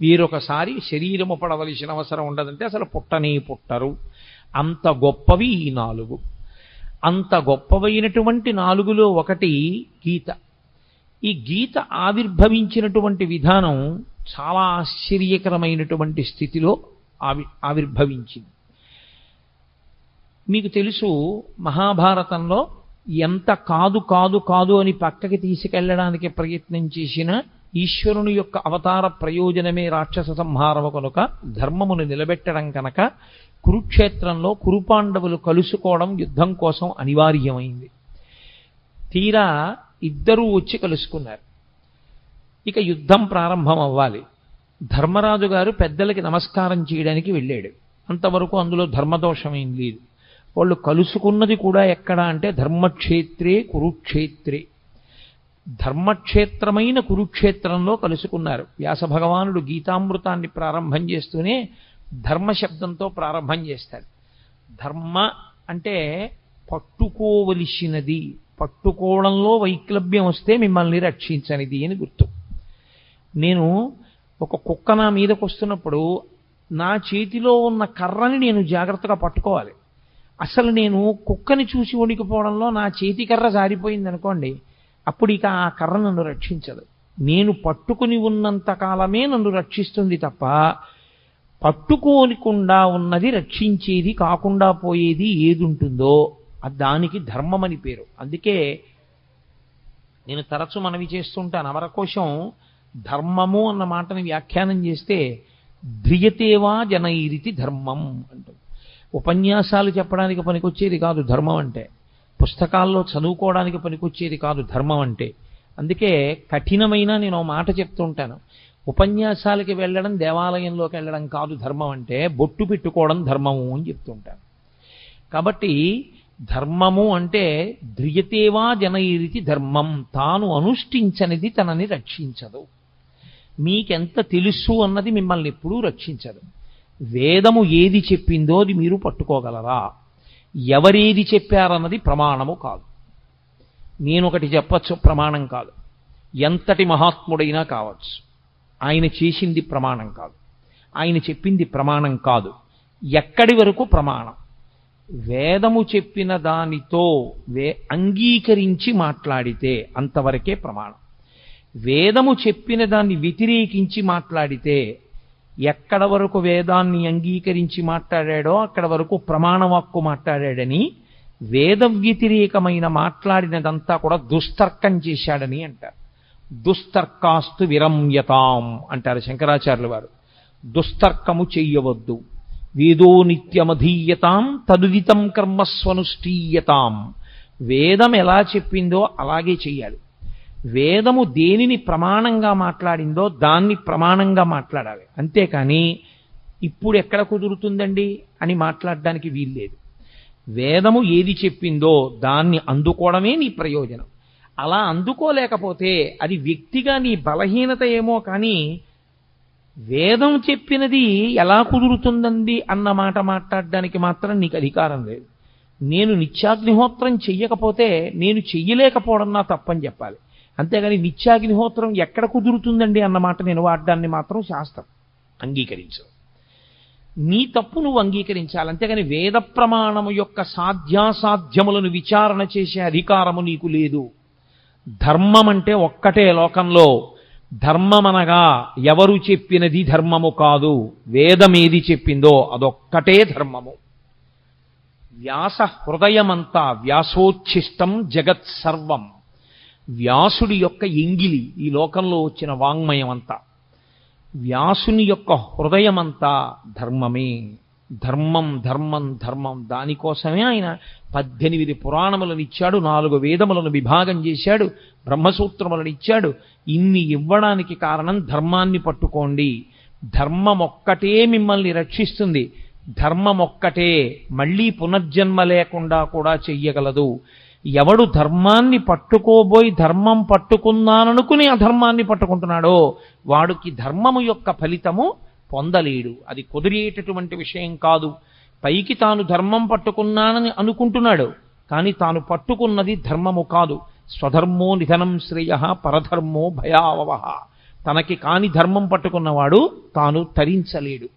వీరొకసారి శరీరము పడవలసిన అవసరం ఉండదంటే అసలు పుట్టనే పుట్టరు. అంత గొప్పవి ఈ నాలుగు. అంత గొప్పవైనటువంటి నాలుగులో ఒకటి గీత. ఈ గీత ఆవిర్భవించినటువంటి విధానం చాలా ఆశ్చర్యకరమైనటువంటి స్థితిలో ఆవి ఆవిర్భవించింది. మీకు తెలుసు మహాభారతంలో ఎంత కాదు కాదు కాదు అని పక్కకి తీసుకెళ్ళడానికి ప్రయత్నం చేసినా ఈశ్వరుని యొక్క అవతార ప్రయోజనమే రాక్షస సంహారము కనుక ధర్మమును నిలబెట్టడం కనుక కురుక్షేత్రంలో కురుపాండవులు కలుసుకోవడం యుద్ధం కోసం అనివార్యమైంది. తీరా ఇద్దరూ వచ్చి కలుసుకున్నారు. ఇక యుద్ధం ప్రారంభం అవ్వాలి ధర్మరాజు గారు పెద్దలకి నమస్కారం చేయడానికి వెళ్ళాడు. అంతవరకు అందులో ధర్మదోషం ఏం లేదు. వాళ్ళు కలుసుకున్నది కూడా ఎక్కడ అంటే ధర్మక్షేత్రే కురుక్షేత్రే. ధర్మక్షేత్రమైన కురుక్షేత్రంలో కలుసుకున్నారు. వ్యాస భగవానుడు గీతామృతాన్ని ప్రారంభం చేస్తూనే ధర్మ శబ్దంతో ప్రారంభం చేస్తాడు ధర్మ అంటే పట్టుకోవలసినది పట్టుకోవడంలో వైక్లభ్యం వస్తే మిమ్మల్ని రక్షించనిది అని గుర్తు. నేను ఒక కుక్క నా మీదకు వస్తున్నప్పుడు నా చేతిలో ఉన్న కర్రని నేను జాగ్రత్తగా పట్టుకోవాలి. అసలు నేను కుక్కని చూసి వణికిపోవడంలో నా చేతి కర్ర జారిపోయింది అనుకోండి అప్పుడు ఇక ఆ కర్ర నన్ను రక్షించదు. నేను పట్టుకుని ఉన్నంత కాలమే నన్ను రక్షిస్తుంది తప్ప పట్టుకోనికుండా ఉన్నది రక్షించేది కాకుండా పోయేది ఏది ఉంటుందో దానికి ధర్మం అని పేరు. అందుకే నేను తరచు మనవి చేస్తుంటాను. అమరకోశం ధర్మము అన్న మాటని వ్యాఖ్యానం చేస్తే ధ్రియతేవా జనైరితి ధర్మం అంటుంది. ఉపన్యాసాలు చెప్పడానికి పనికొచ్చేది కాదు ధర్మం అంటే. పుస్తకాల్లో చదువుకోవడానికి పనికొచ్చేది కాదు ధర్మం అంటే. అందుకే కఠినమైన నేను ఓ మాట చెప్తుంటాను ఉపన్యాసాలకి వెళ్ళడం దేవాలయంలోకి వెళ్ళడం కాదు ధర్మం అంటే బొట్టు పెట్టుకోవడం ధర్మము అని చెప్తుంటాను కాబట్టి ధర్మము అంటే ధ్రియతేవా జనయిరితి ధర్మం తాను అనుష్ఠించనిది తనని రక్షించదు. మీకెంత తెలుసు అన్నది మిమ్మల్ని ఎప్పుడూ రక్షించదు. వేదము ఏది చెప్పిందో అది మీరు పట్టుకోగలరా? ఎవరేది చెప్పారన్నది ప్రమాణము కాదు. నేను ఒకటి చెప్పచ్చు ప్రమాణం కాదు. ఎంతటి మహాత్ముడైనా కావచ్చు. ఆయన చేసింది ప్రమాణం కాదు. ఆయన చెప్పింది ప్రమాణం కాదు. ఎక్కడి వరకు ప్రమాణం? వేదము చెప్పిన దానితో వే అంగీకరించి మాట్లాడితే అంతవరకే ప్రమాణం. వేదము చెప్పిన దాన్ని వ్యతిరేకించి మాట్లాడితే ఎక్కడ వరకు వేదాన్ని అంగీకరించి మాట్లాడాడో అక్కడ వరకు ప్రమాణవాక్కు మాట్లాడాడని వేద వ్యతిరేకమైన మాట్లాడినదంతా కూడా దుస్తర్కం చేశాడని అంటారు. దుస్తర్కాస్తు విరమ్యతాం అంటారు శంకరాచార్యుల వారు దుస్తర్కము చెయ్యవద్దు. వేదో నిత్యమధీయతాం తదుదితం కర్మస్వనుష్ఠీయతాం. వేదం ఎలా చెప్పిందో అలాగే చెయ్యాలి. వేదము దేనిని ప్రమాణంగా మాట్లాడిందో దాన్ని ప్రమాణంగా మాట్లాడాలి. అంతేకాని ఇప్పుడు ఎక్కడ కుదురుతుందండి అని మాట్లాడడానికి వీల్లేదు. వేదము ఏది చెప్పిందో దాన్ని అందుకోవడమే నీ ప్రయోజనం. అలా అందుకోలేకపోతే అది వ్యక్తిగా నీ బలహీనత ఏమో కానీ వేదం చెప్పినది ఎలా కుదురుతుందండి అన్న మాట మాట్లాడడానికి మాత్రం నీకు అధికారం లేదు. నేను నిత్యాగ్నిహోత్రం చెయ్యకపోతే నేను చెయ్యలేకపోవడం నా తప్పని చెప్పాలి. అంతేగాని నిత్యాగ్నిహోత్రం ఎక్కడ కుదురుతుందండి అన్నమాట నేను వాడడాన్ని మాత్రం శాస్త్రం అంగీకరించు నీ తప్పు నువ్వు అంగీకరించాలి. అంతేగాని వేద ప్రమాణము యొక్క సాధ్యాసాధ్యములను విచారణ చేసే అధికారము నీకు లేదు. ధర్మం అంటే ఒక్కటే లోకంలో. ధర్మమనగా ఎవరు చెప్పినది ధర్మము కాదు. వేదం ఏది చెప్పిందో అదొక్కటే ధర్మము. వ్యాస హృదయమంతా వ్యాసోచ్ఛిష్టం జగత్ సర్వం వ్యాసుడి యొక్క ఎంగిలి ఈ లోకంలో వచ్చిన వాంగ్మయం అంతా వ్యాసుని యొక్క హృదయమంతా ధర్మమే. ధర్మం ధర్మం ధర్మం. దానికోసమే ఆయన పద్దెనిమిది పురాణములను ఇచ్చాడు నాలుగు వేదములను విభాగం చేశాడు బ్రహ్మసూత్రములను ఇచ్చాడు. ఇన్ని ఇవ్వడానికి కారణం ధర్మాన్ని పట్టుకోండి. ధర్మం ఒక్కటే మిమ్మల్ని రక్షిస్తుంది. ధర్మం ఒక్కటే మళ్ళీ పునర్జన్మ లేకుండా కూడా చెయ్యగలదు. ఎవడు ధర్మాన్ని పట్టుకోబోయి ధర్మం పట్టుకున్నాననుకుని అధర్మాన్ని పట్టుకుంటున్నాడో వాడికి ధర్మము యొక్క ఫలితము పొందలేడు. అది కుదిరేటటువంటి విషయం కాదు. పైకి తాను ధర్మం పట్టుకున్నానని అనుకుంటున్నాడు కానీ తాను పట్టుకున్నది ధర్మము కాదు. స్వధర్మో నిధనం శ్రేయ పరధర్మో భయావహ. తనకి కాని ధర్మం పట్టుకున్నవాడు తాను తరించలేడు.